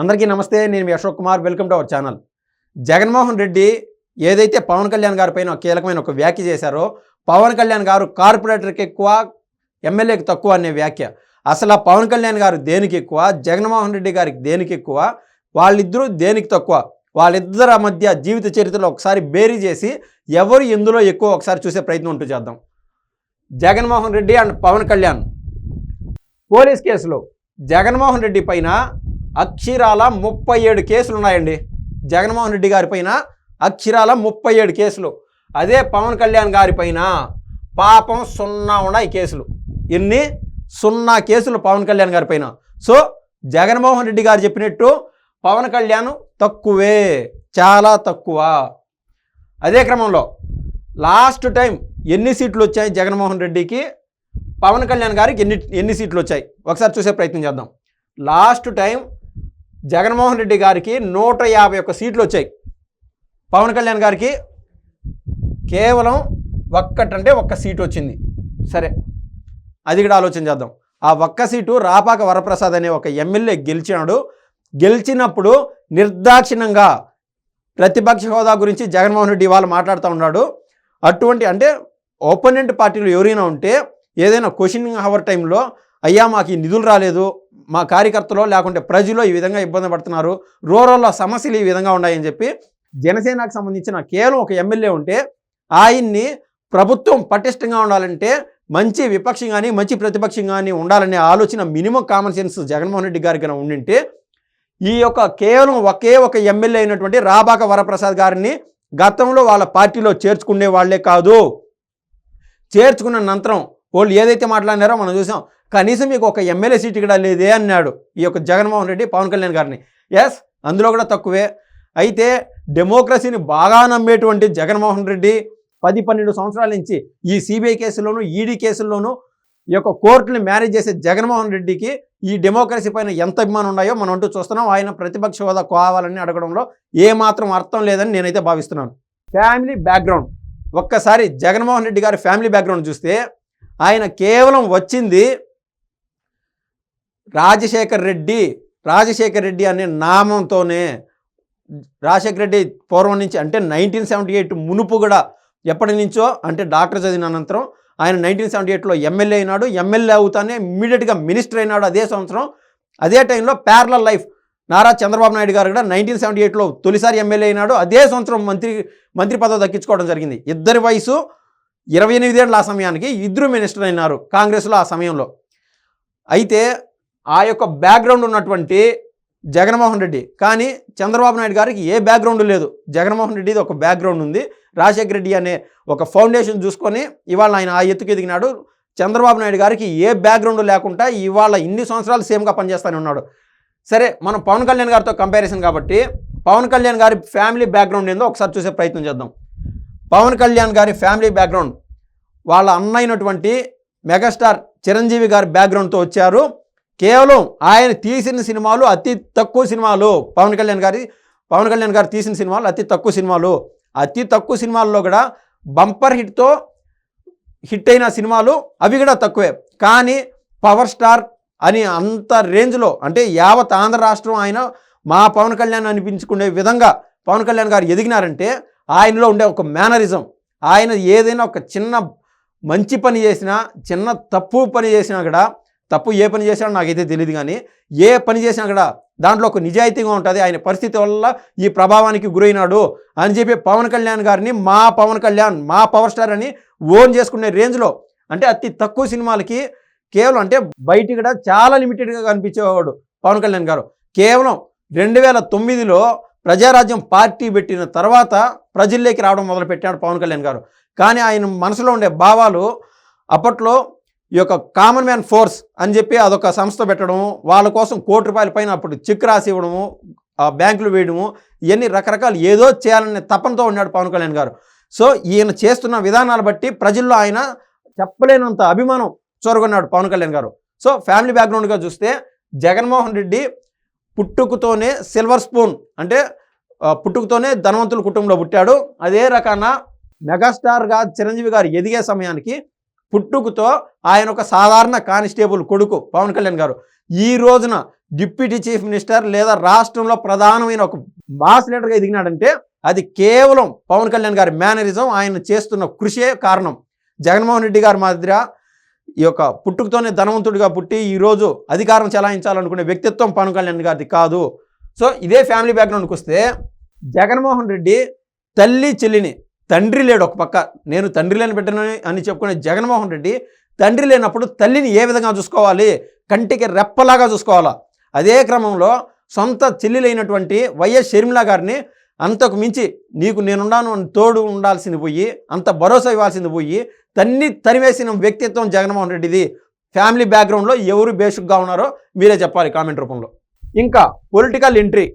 అందరికీ నమస్తే నేను మీ Ashok Kumar. Welcome to our channel. Jaganmohan Reddy ఏదైతే పవన్ కళ్యాణ్ గారి పైన కీలకమైన ఒక వ్యాఖ్య చేశారో పవన్ కళ్యాణ్ గారు కార్పొరేటర్కి ఎక్కువ ఎమ్మెల్యేకి తక్కువ అనే వ్యాఖ్య. అసలు ఆ పవన్ కళ్యాణ్ గారు దేనికి ఎక్కువ జగన్మోహన్ రెడ్డి గారికి దేనికి ఎక్కువ వాళ్ళిద్దరూ దేనికి తక్కువ? వాళ్ళిద్దరి మధ్య జీవిత చరిత్రలో ఒకసారి బేరీ చేసి ఎవరు ఎందులో ఎక్కువ ఒకసారి చూసే ప్రయత్నం ఉంటూ చేద్దాం. జగన్మోహన్ రెడ్డి అండ్ పవన్ కళ్యాణ్. పోలీస్ కేసులో జగన్మోహన్ రెడ్డి పైన అక్షరాల ముప్పై ఏడు కేసులు ఉన్నాయండి జగన్మోహన్ రెడ్డి గారి పైన అక్షరాల ముప్పై ఏడు కేసులు. అదే పవన్ కళ్యాణ్ గారి పైన పాపం సున్నా ఉన్నాయి కేసులు. ఎన్ని? సున్నా కేసులు పవన్ కళ్యాణ్ గారి పైన. సో జగన్మోహన్ రెడ్డి గారు చెప్పినట్టు పవన్ కళ్యాణ్ తక్కువే చాలా తక్కువ. అదే క్రమంలో లాస్ట్ టైం ఎన్ని సీట్లు వచ్చాయి జగన్మోహన్ రెడ్డికి? పవన్ కళ్యాణ్ గారికి ఎన్ని ఎన్ని సీట్లు వచ్చాయి? ఒకసారి చూసే ప్రయత్నం చేద్దాం. లాస్ట్ టైం జగన్మోహన్ రెడ్డి గారికి నూట యాభై ఒక్క సీట్లు వచ్చాయి. పవన్ కళ్యాణ్ గారికి కేవలం ఒక్కటంటే ఒక్క సీటు వచ్చింది. సరే అది కూడా ఆలోచన చేద్దాం. ఆ ఒక్క సీటు రాపాక వరప్రసాద్ అనే ఒక ఎమ్మెల్యే గెలిచినాడు. గెలిచినప్పుడు నిర్దాక్షిణంగా ప్రతిపక్ష హోదా గురించి జగన్మోహన్ రెడ్డి వాళ్ళు మాట్లాడుతూ ఉన్నాడు. అటువంటి అంటే ఓపోనెంట్ పార్టీలు ఎవరైనా ఉంటే ఏదైనా క్వశ్చనింగ్ అవర్ టైంలో అయ్యా మాకు ఈ నిధులు రాలేదు మా కార్యకర్తలు లేకుంటే ప్రజలు ఈ విధంగా ఇబ్బంది పడుతున్నారు రూరల్లో సమస్యలు ఈ విధంగా ఉన్నాయని చెప్పి జనసేనకు సంబంధించిన కేవలం ఒక ఎమ్మెల్యే ఉంటే ఆయన్ని ప్రభుత్వం పటిష్టంగా ఉండాలంటే మంచి విపక్షం కానీ మంచి ప్రతిపక్షం కానీ ఉండాలనే ఆలోచన minimum common sense Jaganmohan Reddy గారికి ఉండింటే ఈ యొక్క కేవలం ఒకే ఒక ఎమ్మెల్యే అయినటువంటి రాబాక వరప్రసాద్ గారిని గతంలో వాళ్ళ పార్టీలో చేర్చుకునే వాళ్ళే కాదు. చేర్చుకున్న అనంతరం వాళ్ళు ఏదైతే మాట్లాడినారో మనం చూసాం. కనీసం మీకు ఒక ఎమ్మెల్యే సీట్ కూడా లేదే అన్నాడు ఈ యొక్క జగన్మోహన్ రెడ్డి పవన్ కళ్యాణ్ గారిని. ఎస్ అందులో కూడా తక్కువే. అయితే డెమోక్రసీని బాగా నమ్మేటువంటి జగన్మోహన్ రెడ్డి పది పన్నెండు సంవత్సరాల నుంచి ఈ సిబిఐ కేసుల్లోనూ ఈడీ కేసుల్లోనూ ఈ యొక్క కోర్టుని మేనేజ్ చేసే జగన్మోహన్ రెడ్డికి ఈ డెమోక్రసీ పైన ఎంత అభిమానం ఉన్నాయో మనం అంటూ చూస్తున్నాం. ఆయన ప్రతిపక్ష హోదా కావాలని అడగడంలో ఏమాత్రం అర్థం లేదని నేనైతే భావిస్తున్నాను. ఫ్యామిలీ బ్యాక్గ్రౌండ్ ఒక్కసారి జగన్మోహన్ రెడ్డి గారి ఫ్యామిలీ బ్యాక్గ్రౌండ్ చూస్తే ఆయన కేవలం వచ్చింది రాజశేఖర్ రెడ్డి రాజశేఖర్ రెడ్డి అనే నామంతోనే. రాజశేఖర్ రెడ్డి పూర్వం నుంచి అంటే నైన్టీన్ సెవెంటీ ఎయిట్ మునుపు కూడా ఎప్పటి నుంచో అంటే డాక్టర్ చదివిన అనంతరం ఆయన నైన్టీన్ సెవెంటీ ఎయిట్లో ఎమ్మెల్యే అయినాడు. ఎమ్మెల్యే అవుతానే ఇమ్మీడియట్గా మినిస్టర్ అయినాడు అదే సంవత్సరం. అదే టైంలో ప్యారల లైఫ్ నారా చంద్రబాబు నాయుడు గారు కూడా నైన్టీన్ సెవెంటీ ఎయిట్లో తొలిసారి ఎమ్మెల్యే అయినాడు. అదే సంవత్సరం మంత్రి మంత్రి పదవి దక్కించుకోవడం జరిగింది. ఇద్దరి వయసు ఇరవై ఎనిమిదేళ్ళ ఆ సమయానికి ఇద్దరు మినిస్టర్ అయినారు కాంగ్రెస్లో ఆ సమయంలో. అయితే ఆ యొక్క బ్యాక్గ్రౌండ్ ఉన్నటువంటి జగన్మోహన్ రెడ్డి కానీ చంద్రబాబు నాయుడు గారికి ఏ బ్యాక్గ్రౌండ్ లేదు. జగన్మోహన్ రెడ్డిది ఒక బ్యాక్గ్రౌండ్ ఉంది. రాజశేఖర రెడ్డి అనే ఒక ఫౌండేషన్ చూసుకొని ఇవాళ ఆయన ఆ ఎత్తుకు ఎదిగినాడు. చంద్రబాబు నాయుడు గారికి ఏ బ్యాక్గ్రౌండ్ లేకుండా ఇవాళ ఇన్ని సంవత్సరాలు సేమ్గా పనిచేస్తానే ఉన్నాడు. సరే మనం పవన్ కళ్యాణ్ గారితో కంపారిజన్ కాబట్టి పవన్ కళ్యాణ్ గారి ఫ్యామిలీ బ్యాక్గ్రౌండ్ ఏందో ఒకసారి చూసే ప్రయత్నం చేద్దాం. పవన్ కళ్యాణ్ గారి ఫ్యామిలీ బ్యాక్గ్రౌండ్. వాళ్ళ అన్నైనటువంటి మెగాస్టార్ చిరంజీవి గారి బ్యాక్గ్రౌండ్తో వచ్చారు. కేవలం ఆయన తీసిన సినిమాలు అతి తక్కువ సినిమాలు. పవన్ కళ్యాణ్ గారి పవన్ కళ్యాణ్ గారు తీసిన సినిమాలు అతి తక్కువ సినిమాలు. అతి తక్కువ సినిమాల్లో కూడా బంపర్ హిట్తో హిట్ అయిన సినిమాలు అవి కూడా తక్కువే. కానీ పవర్ స్టార్ అని అంత రేంజ్లో అంటే యావత్ ఆంధ్ర రాష్ట్రం ఆయన మా పవన్ కళ్యాణ్ అనిపించుకునే విధంగా పవన్ కళ్యాణ్ గారు ఎదిగినారంటే ఆయనలో ఉండే ఒక మేనరిజం. ఆయన ఏదైనా ఒక చిన్న మంచి పని చేసినా చిన్న తప్పు పని చేసినా కూడా తప్పు ఏ పని చేసినా నాకైతే తెలియదు కానీ ఏ పని చేసినా కూడా దాంట్లో ఒక నిజాయితీగా ఉంటుంది. ఆయన పరిస్థితి వల్ల ఈ ప్రభావానికి గురైనాడు అని చెప్పి పవన్ కళ్యాణ్ గారిని మా పవన్ కళ్యాణ్ మా పవర్ స్టార్ అని ఓన్ చేసుకునే రేంజ్లో అంటే అతి తక్కువ సినిమాలకి కేవలం అంటే బయట కూడా చాలా లిమిటెడ్గా కనిపించేవాడు పవన్ కళ్యాణ్ గారు. కేవలం రెండు వేల తొమ్మిదిలో ప్రజారాజ్యం పార్టీ పెట్టిన తర్వాత ప్రజల్లోకి రావడం మొదలుపెట్టాడు పవన్ కళ్యాణ్ గారు. కానీ ఆయన మనసులో ఉండే భావాలు అప్పట్లో ఈ యొక్క కామన్ మ్యాన్ ఫోర్స్ అని చెప్పి అదొక సంస్థ పెట్టడం వాళ్ళ కోసం కోటి రూపాయల పైన అప్పుడు చెక్ రాసి ఇవ్వడము ఆ బ్యాంకులు వేయడము ఇవన్నీ రకరకాలు ఏదో చేయాలనే తపనతో ఉన్నాడు పవన్ కళ్యాణ్ గారు. సో ఈయన చేస్తున్న విధానాలు బట్టి ప్రజల్లో ఆయన చెప్పలేనంత అభిమానం చొరగొన్నాడు పవన్ కళ్యాణ్ గారు. సో ఫ్యామిలీ బ్యాక్గ్రౌండ్గా చూస్తే జగన్మోహన్ రెడ్డి పుట్టుకతోనే సిల్వర్ స్పూన్ అంటే పుట్టుకతోనే ధనవంతుల కుటుంబంలో పుట్టాడు. అదే రకాన మెగాస్టార్గా చిరంజీవి గారు ఎదిగే సమయానికి పుట్టుకతో ఆయన ఒక సాధారణ కానిస్టేబుల్ కొడుకు పవన్ కళ్యాణ్ గారు. ఈ రోజున డిప్యూటీ చీఫ్ మినిస్టర్ లేదా రాష్ట్రంలో ప్రధానమైన ఒక మాస్ లీడర్గా ఎదిగినాడంటే అది కేవలం పవన్ కళ్యాణ్ గారి మేనరిజం ఆయన చేస్తున్న కృషే కారణం. జగన్మోహన్ రెడ్డి గారి మాదిరిగా ఈ యొక్క పుట్టుకతోనే ధనవంతుడిగా పుట్టి ఈరోజు అధికారం చెలాయించాలనుకునే వ్యక్తిత్వం పవన్ కళ్యాణ్ గారిది కాదు. సో ఇదే ఫ్యామిలీ బ్యాక్గ్రౌండ్కి వస్తే జగన్మోహన్ రెడ్డి తల్లి చెల్లిని తండ్రి లేడు ఒక పక్క నేను తండ్రి లేని బిడ్డను అని చెప్పుకునే జగన్మోహన్ రెడ్డి తండ్రి లేనప్పుడు తల్లిని ఏ విధంగా చూసుకోవాలి? కంటికి రెప్పలాగా చూసుకోవాలా? అదే క్రమంలో సొంత చెల్లిలైనటువంటి వైఎస్ షర్మిల గారిని అంతకు మించి నీకు నేనున్నాను తోడు ఉండాల్సింది పోయి అంత భరోసా ఇవ్వాల్సింది పోయి తన్ని తరివేసిన వ్యక్తిత్వం జగన్మోహన్ రెడ్డిది. ఫ్యామిలీ బ్యాక్గ్రౌండ్లో ఎవరు బేసిక్గా ఉన్నారో మీరే చెప్పాలి కామెంట్ రూపంలో. ఇంకా పొలిటికల్ ఎంట్రీ.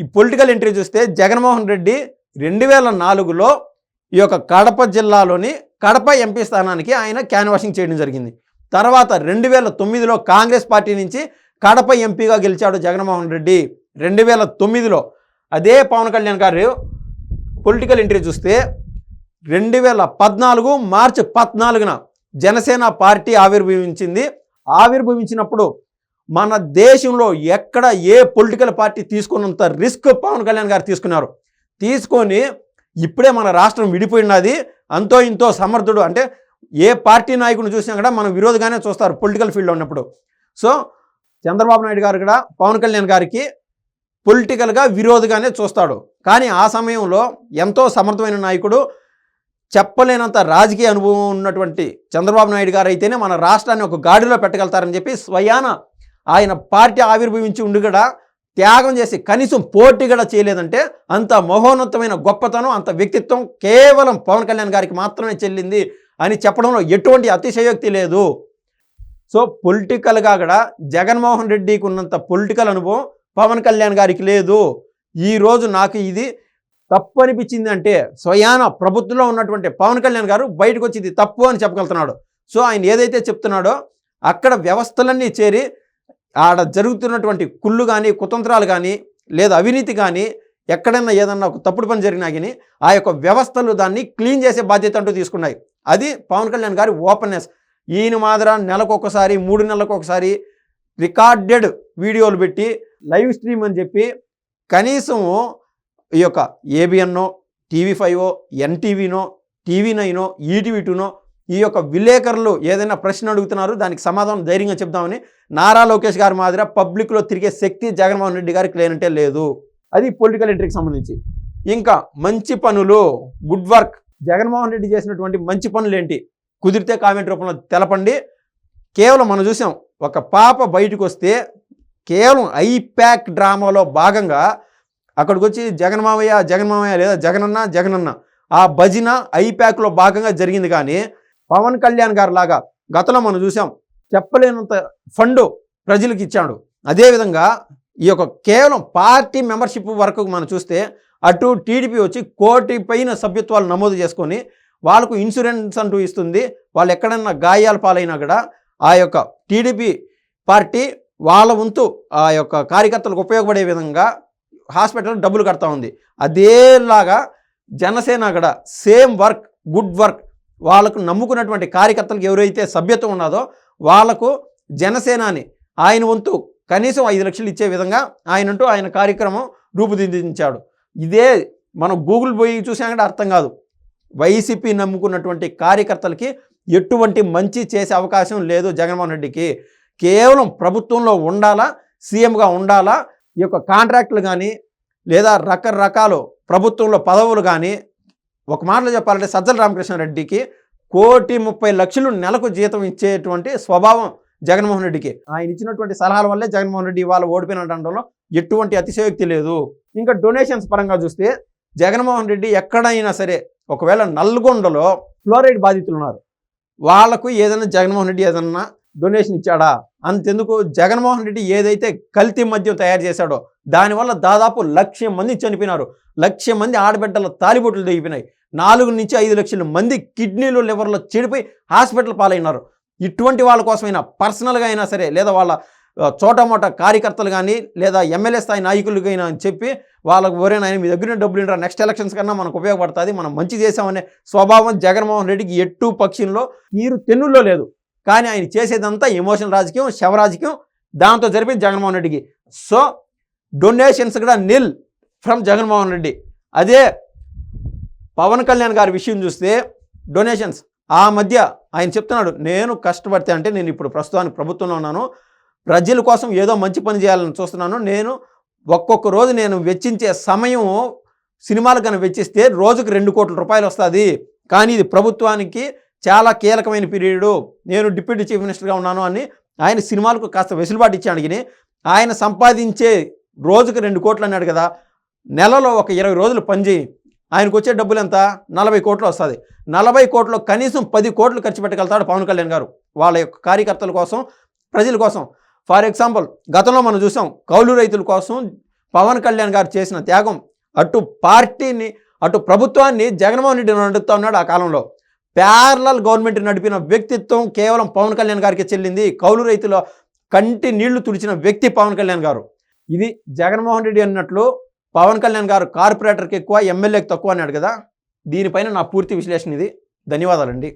ఈ పొలిటికల్ ఎంట్రీ చూస్తే జగన్మోహన్ రెడ్డి రెండు వేల నాలుగులో ఈ యొక్క కడప జిల్లాలోని కడప ఎంపీ స్థానానికి ఆయన క్యాన్వాషింగ్ చేయడం జరిగింది. తర్వాత రెండు వేల తొమ్మిదిలో కాంగ్రెస్ పార్టీ నుంచి కడప ఎంపీగా గెలిచాడు జగన్మోహన్ రెడ్డి. రెండు వేల తొమ్మిదిలో అదే పవన్ కళ్యాణ్ గారు పొలిటికల్ ఎంట్రీ చూస్తే రెండు వేల పద్నాలుగు మార్చి పద్నాలుగున జనసేన పార్టీ ఆవిర్భవించింది. ఆవిర్భవించినప్పుడు మన దేశంలో ఎక్కడ ఏ పొలిటికల్ పార్టీ తీసుకున్నంత రిస్క్ పవన్ కళ్యాణ్ గారు తీసుకున్నారు. తీసుకొని ఇప్పుడే మన రాష్ట్రం విడిపోయినది. అంతో ఇంతో సమర్థుడు అంటే ఏ పార్టీ నాయకుడిని చూసినా కూడా మనం విరోధగానే చూస్తారు పొలిటికల్ ఫీల్డ్లో ఉన్నప్పుడు. సో చంద్రబాబు నాయుడు గారు కూడా పవన్ కళ్యాణ్ గారికి పొలిటికల్గా విరోధిగానే చూస్తాడు. కానీ ఆ సమయంలో ఎంతో సమర్థమైన నాయకుడు చెప్పలేనంత రాజకీయ అనుభవం ఉన్నటువంటి చంద్రబాబు నాయుడు గారు అయితేనే మన రాష్ట్రాన్ని ఒక గాడిలో పెట్టగలుగుతారని చెప్పి స్వయాన ఆయన పార్టీ ఆవిర్భవించి ఉండి కూడా త్యాగం చేసి కనీసం పోటీ కూడా చేయలేదంటే అంత మహోన్నతమైన గొప్పతనం అంత వ్యక్తిత్వం కేవలం పవన్ కళ్యాణ్ గారికి మాత్రమే చెల్లింది అని చెప్పడంలో ఎటువంటి అతిశయోక్తి లేదు. సో పొలిటికల్గా కూడా జగన్మోహన్ రెడ్డికి ఉన్నంత పొలిటికల్ అనుభవం పవన్ కళ్యాణ్ గారికి లేదు. ఈరోజు నాకు ఇది తప్పు అనిపించింది అంటే స్వయాన ప్రభుత్వంలో ఉన్నటువంటి పవన్ కళ్యాణ్ గారు బయటకు వచ్చి ఇది తప్పు అని చెప్పగలుగుతున్నాడు. సో ఆయన ఏదైతే చెప్తున్నాడో అక్కడ వ్యవస్థలన్నీ చేరి ఆడ జరుగుతున్నటువంటి కుళ్ళు కానీ కుతంత్రాలు కానీ లేదా అవినీతి కానీ ఎక్కడైనా ఏదన్నా ఒక తప్పుడు పని జరిగినా కానీ ఆ యొక్క వ్యవస్థలు దాన్ని క్లీన్ చేసే బాధ్యత అంటూ తీసుకున్నాయి. అది పవన్ కళ్యాణ్ గారి ఓపెన్నెస్ ఈయన మాదిర నెలకు ఒకసారి మూడు నెలలకు ఒకసారి రికార్డెడ్ వీడియోలు పెట్టి లైవ్ స్ట్రీమ్ అని చెప్పి కనీసం ఈ యొక్క ఏబిఎన్నో టీవీ ఫైవ్ ఎన్టీవీనో టీవీ నైనో ఈటీవీ టూనో ఈ యొక్క విలేకరులు ఏదైనా ప్రశ్న అడుగుతున్నారు దానికి సమాధానం ధైర్యంగా చెప్దామని నారా లోకేష్ గారి మాదిరి పబ్లిక్లో తిరిగే శక్తి జగన్మోహన్ రెడ్డి గారికి లేనంటే లేదు. అది పొలిటికల్ ఎంట్రీకి సంబంధించి. ఇంకా మంచి పనులు గుడ్ వర్క్. జగన్మోహన్ రెడ్డి చేసినటువంటి మంచి పనులు ఏంటి? కుదిరితే కామెంట్ రూపంలో తెలపండి. కేవలం మనం చూసాం ఒక పాప బయటకు వస్తే కేవలం ఐప్యాక్ డ్రామాలో భాగంగా అక్కడికి వచ్చి జగన్మామయ్య జగన్మామయ్య లేదా జగనన్న జగనన్న ఆ భజన ఐప్యాక్లో భాగంగా జరిగింది కానీ పవన్ కళ్యాణ్ గారు లాగా గతంలో మనం చూసాం చెప్పలేనంత ఫండ్ ప్రజలకు ఇచ్చాడు. అదేవిధంగా ఈ యొక్క కేవలం పార్టీ మెంబర్షిప్ వరకు మనం చూస్తే అటు టీడీపీ వచ్చి కోటి పైన సభ్యత్వాలు నమోదు చేసుకొని వాళ్ళకు ఇన్సూరెన్స్ అంటూ ఇస్తుంది. వాళ్ళు ఎక్కడన్నా గాయాల పాలైనా కూడా ఆ యొక్క టీడీపీ పార్టీ వాళ్ళ వంతు ఆ యొక్క కార్యకర్తలకు ఉపయోగపడే విధంగా హాస్పిటల్ డబ్బులు కడతా ఉంది. అదేలాగా జనసేన కూడా సేమ్ వర్క్ గుడ్ వర్క్ వాళ్ళకు నమ్ముకున్నటువంటి కార్యకర్తలకు ఎవరైతే సభ్యత్వం ఉన్నదో వాళ్ళకు జనసేనాని ఆయన వంతు కనీసం ఐదు లక్షలు ఇచ్చే విధంగా ఆయనంటూ ఆయన కార్యక్రమం రూపుదిద్దించాడు. ఇదే మనం గూగుల్ పోయి చూసామంటే అర్థం కాదు. వైసీపీ నమ్ముకున్నటువంటి కార్యకర్తలకి ఎటువంటి మంచి చేసే అవకాశం లేదు జగన్మోహన్ రెడ్డికి. కేవలం ప్రభుత్వంలో ఉండాలా సీఎంగా ఉండాలా ఈ యొక్క కాంట్రాక్టులు కానీ లేదా రకరకాలు ప్రభుత్వంలో పదవులు కానీ ఒక మాటలో చెప్పాలంటే సజ్జల రామకృష్ణారెడ్డికి కోటి ముప్పై లక్షలు నెలకు జీతం ఇచ్చేటువంటి స్వభావం జగన్మోహన్ రెడ్డికి. ఆయన ఇచ్చినటువంటి సలహాల వల్లే జగన్మోహన్ రెడ్డి ఇవాళ ఓడిపోయినటంలో ఎటువంటి అతిశయోక్తి లేదు. ఇంకా డొనేషన్స్ పరంగా చూస్తే జగన్మోహన్ రెడ్డి ఎక్కడైనా సరే ఒకవేళ నల్గొండలో ఫ్లోరైడ్ బాధితులు ఉన్నారు వాళ్ళకు ఏదైనా జగన్మోహన్ రెడ్డి ఏదన్నా డొనేషన్ ఇచ్చాడా? అంతెందుకు? జగన్మోహన్ రెడ్డి ఏదైతే కల్తీ మద్యం తయారు చేశాడో దానివల్ల దాదాపు లక్ష మంది చనిపోయినారు. లక్ష మంది ఆడబిడ్డల తాలిబొట్లు దిగిపోయినాయి నాలుగు నుంచి ఐదు లక్షల మంది కిడ్నీలు లివర్లో చెడిపోయి హాస్పిటల్ పాలైనారు. ఇటువంటి వాళ్ళ కోసమైనా పర్సనల్గా అయినా సరే లేదా వాళ్ళ చోటమోట కార్యకర్తలు కానీ లేదా ఎమ్మెల్యే స్థాయి నాయకులు కానీ అని చెప్పి వాళ్ళకు ఎవరైనా మీ దగ్గర డబ్బులు ఇంటారా నెక్స్ట్ ఎలక్షన్స్ కన్నా మనకు ఉపయోగపడుతుంది మనం మంచి చేసామనే స్వభావం జగన్మోహన్ రెడ్డికి ఎట్టు పక్షంలో నీరు తెన్నుల్లో లేదు. కానీ ఆయన చేసేదంతా ఎమోషనల్ రాజకీయం శవ రాజకీయం. దాంతో జరిపింది జగన్మోహన్ రెడ్డికి. సో డొనేషన్స్ కూడా నిల్ ఫ్రమ్ జగన్మోహన్ రెడ్డి. అదే పవన్ కళ్యాణ్ గారి విషయం చూస్తే డొనేషన్స్. ఆ మధ్య ఆయన చెప్తున్నాడు నేను కష్టపడితే అంటే నేను ఇప్పుడు ప్రస్తుతానికి ప్రభుత్వంలో ఉన్నాను. ప్రజల కోసం ఏదో మంచి పని చేయాలని చూస్తున్నాను. నేను ఒక్కొక్క రోజు నేను వెచ్చించే సమయం సినిమాలకు కనుక వెచ్చిస్తే రోజుకు రెండు కోట్ల రూపాయలు వస్తుంది. కానీ ఇది ప్రభుత్వానికి చాలా కీలకమైన పీరియడ్ నేను డిప్యూటీ చీఫ్ మినిస్టర్గా ఉన్నాను అని ఆయన సినిమాలకు కాస్త వెసులుబాటు ఇచ్చాడు కానీ ఆయన సంపాదించే రోజుకు రెండు కోట్లు అన్నాడు కదా. నెలలో ఒక ఇరవై రోజులు పనిచేయి ఆయనకు వచ్చే డబ్బులు ఎంత? నలభై కోట్లు వస్తుంది. నలభై కోట్లు కనీసం పది కోట్లు ఖర్చు పెట్టగలుగుతాడు పవన్ కళ్యాణ్ గారు. వాళ్ళ యొక్క కార్యకర్తల కోసం ప్రజల కోసం. ఫర్ ఎగ్జాంపుల్ గతంలో మనం చూసాం కౌలు రైతుల కోసం పవన్ కళ్యాణ్ గారు చేసిన త్యాగం అటు పార్టీని అటు ప్రభుత్వాన్ని జగన్మోహన్ రెడ్డి నడుపుతా ఉన్నాడు ఆ కాలంలో. ప్యారలల్ గవర్నమెంట్ నడిపిన వ్యక్తిత్వం కేవలం పవన్ కళ్యాణ్ గారికి చెల్లింది. కౌలు రైతుల కంటి నీళ్ళు తుడిచిన వ్యక్తి పవన్ కళ్యాణ్ గారు. ఇది జగన్మోహన్ రెడ్డి అన్నట్లు పవన్ కళ్యాణ్ గారు కార్పొరేటర్కి ఎక్కువ ఎమ్మెల్యేకి తక్కువ అన్నాడు కదా. దీనిపైన నా పూర్తి విశ్లేషణ ఇది. ధన్యవాదాలండి.